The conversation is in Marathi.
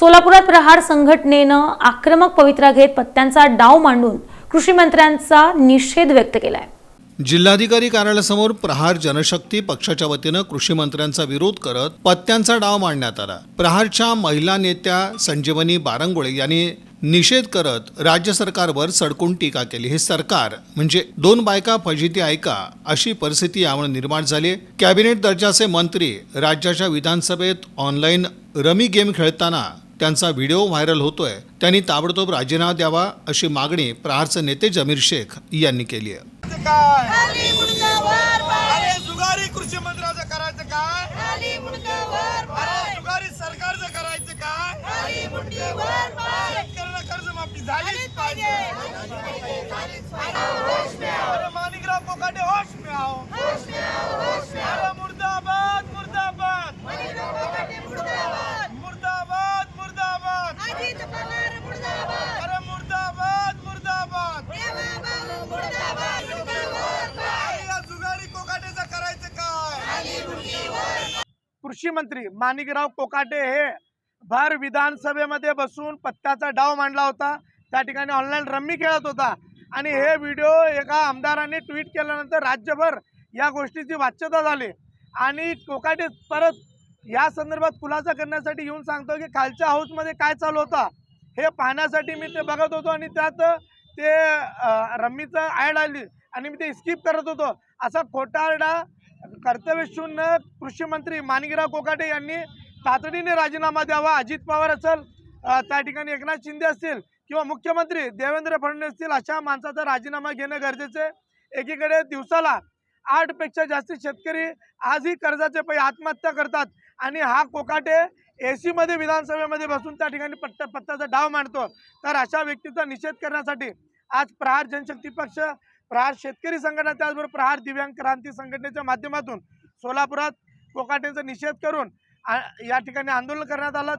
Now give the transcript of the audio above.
सोलापुरात प्रहार संघटनेनं आक्रमक पवित्रा घेत पत्त्यांचा डाव मांडून कृषी मंत्र्यांचा निषेध व्यक्त केलाय. जिल्हाधिकारी कार्यालयासमोर प्रहार जनशक्ती पक्षाच्या वतीनं कृषी मंत्र्यांचा विरोध करत पत्त्यांचा डाव मांडण्यात आला. प्रहारच्या महिला नेत्या संजीवनी बारंगुळे यांनी निषेध करत राज्य सरकारवर सडकून टीका केली. हे सरकार म्हणजे दोन बायका फजिती ऐका अशी परिस्थिती यामुळे निर्माण झाली. कॅबिनेट दर्जाचे मंत्री राज्याच्या विधानसभेत ऑनलाईन रमी गेम खेळताना त्यांचा व्हिडिओ व्हायरल होतोय. त्यांनी ताबडतोब राजीनामा द्यावा अशी मागणी प्रहारचे नेते जमीर शेख यांनी केली आहे. काय? खाली मुंडका वर पाय. अरे जुगारी कृषी कृषी मंत्री माणिकराव कोकाटे हे भर विधानसभेमध्ये बसून पत्त्याचा डाव मांडला होता. त्या ठिकाणी ऑनलाईन रम्मी खेळत होता. आणि हे व्हिडिओ एका आमदाराने ट्विट केल्यानंतर राज्यभर या गोष्टीची वाच्यता झाली. आणि कोकाटे परत या संदर्भात खुलासा करण्यासाठी येऊन सांगतो की खालच्या हाऊसमध्ये काय चालू होता हे पाहण्यासाठी मी ते बघत होतो आणि त्यात ते रम्मीचं ॲड आली आणि मी ते स्किप करत होतो. असा खोटारडा कर्तव्यशून्य कृषी मंत्री माणिकराव कोकाटे यांनी तातडीने राजीनामा द्यावा. अजित पवार असेल त्या ठिकाणी एकनाथ शिंदे असतील किंवा मुख्यमंत्री देवेंद्र फडणवीस असतील अशा माणसाचा राजीनामा घेणं गरजेचं आहे. एकीकडे दिवसाला आठपेक्षा जास्त शेतकरी आजही कर्जाचे पै आत्महत्या करतात आणि हा कोकाटे एसी मध्ये विधानसभेमध्ये बसून त्या ठिकाणी पत्ता पत्ताचा डाव मांडतो. तर अशा व्यक्तीचा निषेध करण्यासाठी आज प्रहार जनशक्ती पक्ष प्रहार शेतकरी संघटना त्याचबरोबर प्रहार दिव्यांग क्रांती संघटनेच्या माध्यमातून सोलापुरात कोकाटेंचा निषेध करून आ- या ठिकाणी आंदोलन करण्यात आलं.